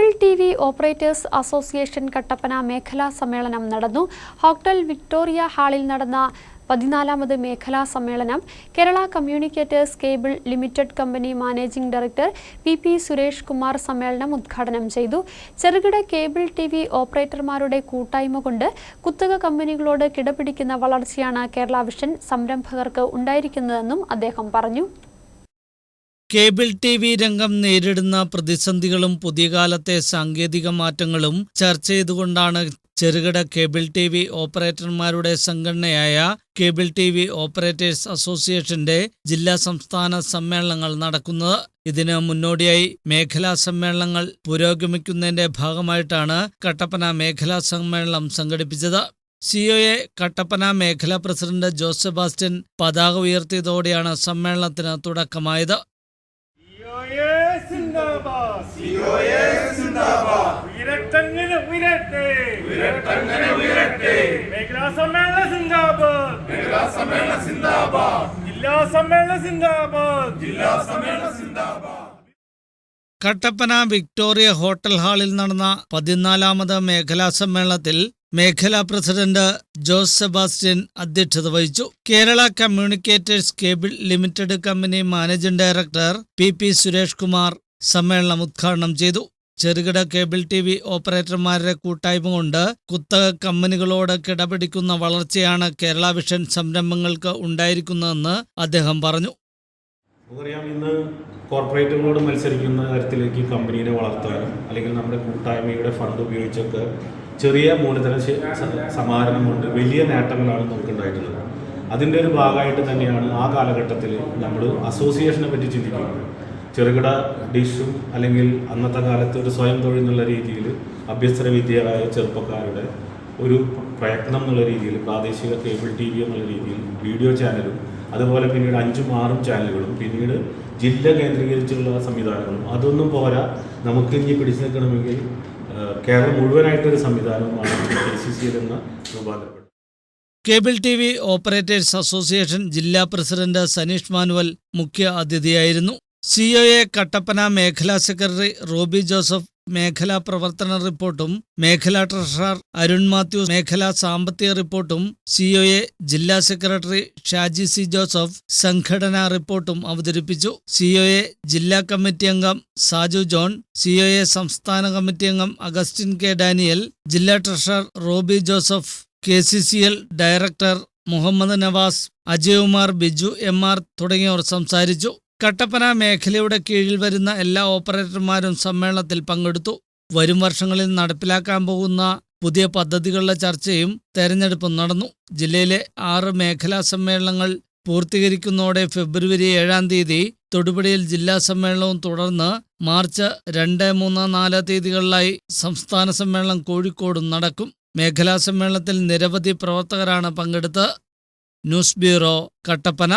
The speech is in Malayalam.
Cable T V operators association Kattappana മേഖലാ സമ്മേളനം നടന്നു. ഹോട്ടൽ വിക്ടോറിയ ഹാളിൽ നടന്ന പതിനാലാമത് മേഖലാ സമ്മേളനം. Kerala communicators cable limited company managing director P P Suresh Kumar സമ്മേളനം ഉദ്ഘാടനം ചെയ്തു. ചെറുകിട കേബിൾ ടി വി ഓപ്പറേറ്റർമാരുടെ കൂട്ടായ്മ കൊണ്ട് കുത്തക കമ്പനികളോട് കിടപിടിക്കുന്ന വളർച്ചയാണ് കേരള വിഷൻ സംരംഭകർക്ക് ഉണ്ടായിരിക്കുന്നതെന്നും അദ്ദേഹം പറഞ്ഞു. കേബിൾ ടി വി രംഗം നേരിടുന്ന പ്രതിസന്ധികളും പുതിയ കാലത്തെ സാങ്കേതിക മാറ്റങ്ങളും ചർച്ച ചെയ്തുകൊണ്ടാണ് ചെറുകിട കേബിൾ ടി വി ഓപ്പറേറ്റർമാരുടെ സംഘടനയായ കേബിൾ ടി വി ഓപ്പറേറ്റേഴ്സ് അസോസിയേഷന്റെ ജില്ലാ സംസ്ഥാന സമ്മേളനങ്ങൾ നടക്കുന്നത്. ഇതിന് മുന്നോടിയായി മേഖലാ സമ്മേളനങ്ങൾ പുരോഗമിക്കുന്നതിന്റെ ഭാഗമായിട്ടാണ് കട്ടപ്പന മേഖലാ സമ്മേളനം സംഘടിപ്പിച്ചത്. സിഒഎ കട്ടപ്പന മേഖലാ പ്രസിഡന്റ് ജോസഫ് സെബാസ്റ്റ്യൻ പതാക ഉയർത്തിയതോടെയാണ് സമ്മേളനത്തിന് തുടക്കമായത് സിഒഎ സിന്ദാബാദ് സിഒഎ സിന്ദാബാദ് ഉയരട്ടങ്ങനെ ഉയരട്ടെ. ഉയരട്ടങ്ങനെ ഉയരട്ടെ. മേഖലാ സമ്മേളന സിന്ദാബാദ്. മേഖലാ സമ്മേളന സിന്ദാബാദ്. ജില്ലാ സമ്മേളന സിന്ദാബാദ്. ജില്ലാ സമ്മേളന സിന്ദാബാദ്. കട്ടപ്പന വിക്ടോറിയ ഹോട്ടൽ ഹാളിൽ നടന്ന പതിനാലാമത് മേഖലാ സമ്മേളനത്തിൽ മേഖലാ പ്രസിഡന്റ് ജോസ് സെബാസ്റ്റ്യൻ അധ്യക്ഷത വഹിച്ചു. Kerala communicators cable limited company managing director P P Suresh Kumar സമ്മേളനം ഉദ്ഘാടനം ചെയ്തു. ചെറുകിട കേബിൾ ടി വി ഓപ്പറേറ്റർമാരുടെ കൂട്ടായ്മ കൊണ്ട് കുത്തക കമ്പനികളോട് കിടപിടിക്കുന്ന വളർച്ചയാണ് കേരള വിഷൻ സംരംഭങ്ങൾക്ക് ഉണ്ടായിരിക്കുന്നതെന്ന് അദ്ദേഹം പറഞ്ഞു. നമുക്കറിയാം ഇന്ന് കോർപ്പറേറ്റുകളോട് മത്സരിക്കുന്ന തരത്തിലേക്ക് കമ്പനീനെ വളർത്താനും അല്ലെങ്കിൽ നമ്മുടെ കൂട്ടായ്മയുടെ ഫണ്ട് ഉപയോഗിച്ചൊക്കെ ചെറിയ മൂലധന സമാഹരണം കൊണ്ട് വലിയ നേട്ടങ്ങളാണ് നമുക്ക് ഉണ്ടായിട്ടുള്ളത് അതിന്റെ ഒരു ഭാഗമായിട്ട് തന്നെയാണ് ആ കാലഘട്ടത്തിൽ നമ്മൾ അസോസിയേഷനെ പറ്റി ചിന്തിക്കുന്നത്. ചെറുകിട ഡിഷും അല്ലെങ്കിൽ അന്നത്തെ കാലത്ത് ഒരു സ്വയം തൊഴിൽ എന്നുള്ള രീതിയിൽ അഭ്യസ്തര വിദ്യരായ ചെറുപ്പക്കാരുടെ ഒരു പ്രയത്നം എന്നുള്ള രീതിയിൽ പ്രാദേശിക കേബിൾ ടി വി എന്നുള്ള രീതിയിൽ വീഡിയോ ചാനലും അതുപോലെ പിന്നീട് അഞ്ചും ആറും ചാനലുകളും പിന്നീട് ജില്ല കേന്ദ്രീകരിച്ചുള്ള സംവിധാനങ്ങളും അതൊന്നും പോരാ. നമുക്ക് ഇനി പിടിച്ചു നിൽക്കണമെങ്കിൽ കേരളം മുഴുവനായിട്ടൊരു സംവിധാനവുമാണ് കെ സി സി എന്ന cable T V operators association ജില്ലാ പ്രസിഡന്റ് സനീഷ് മാനുവൽ മുഖ്യ അതിഥിയായിരുന്നു. സിഒഎ കട്ടപ്പന മേഖലാ സെക്രട്ടറി റോബി ജോസഫ് മേഖലാ പ്രവർത്തന റിപ്പോർട്ടും മേഖലാ ട്രഷറർ അരുൺ മാത്യു മേഖലാ സാമ്പത്തിക റിപ്പോർട്ടും സി ഒ എ ജില്ലാ സെക്രട്ടറി ഷാജി സി ജോസഫ് സംഘടനാ റിപ്പോർട്ടും അവതരിപ്പിച്ചു. സി ഒ എ ജില്ലാ കമ്മിറ്റി അംഗം Saju John C O A സംസ്ഥാന കമ്മിറ്റി അംഗം അഗസ്റ്റിൻ കെ ഡാനിയൽ ജില്ലാ treasurer Roby Joseph K C C L director Muhammad Navas Ajaykumar Biju M R തുടങ്ങിയവർ സംസാരിച്ചു. കട്ടപ്പന മേഖലയുടെ കീഴിൽ വരുന്ന എല്ലാ ഓപ്പറേറ്റർമാരും സമ്മേളനത്തിൽ പങ്കെടുത്തു. വരും വർഷങ്ങളിൽ നടപ്പിലാക്കാൻ പോകുന്ന പുതിയ പദ്ധതികളുടെ ചർച്ചയും തെരഞ്ഞെടുപ്പും നടന്നു. ജില്ലയിലെ ആറ് മേഖലാ സമ്മേളനങ്ങൾ പൂർത്തീകരിക്കുന്നതോടെ ഫെബ്രുവരി ഏഴാം തീയതി തൊടുപുഴയിൽ ജില്ലാ സമ്മേളനവും തുടർന്ന് മാർച്ച് രണ്ട് മൂന്ന് നാല് തീയതികളിലായി സംസ്ഥാന സമ്മേളനം കോഴിക്കോടും നടക്കും. മേഖലാ സമ്മേളനത്തിൽ നിരവധി പ്രവർത്തകരാണ് പങ്കെടുത്ത്. News bureau Kattappana.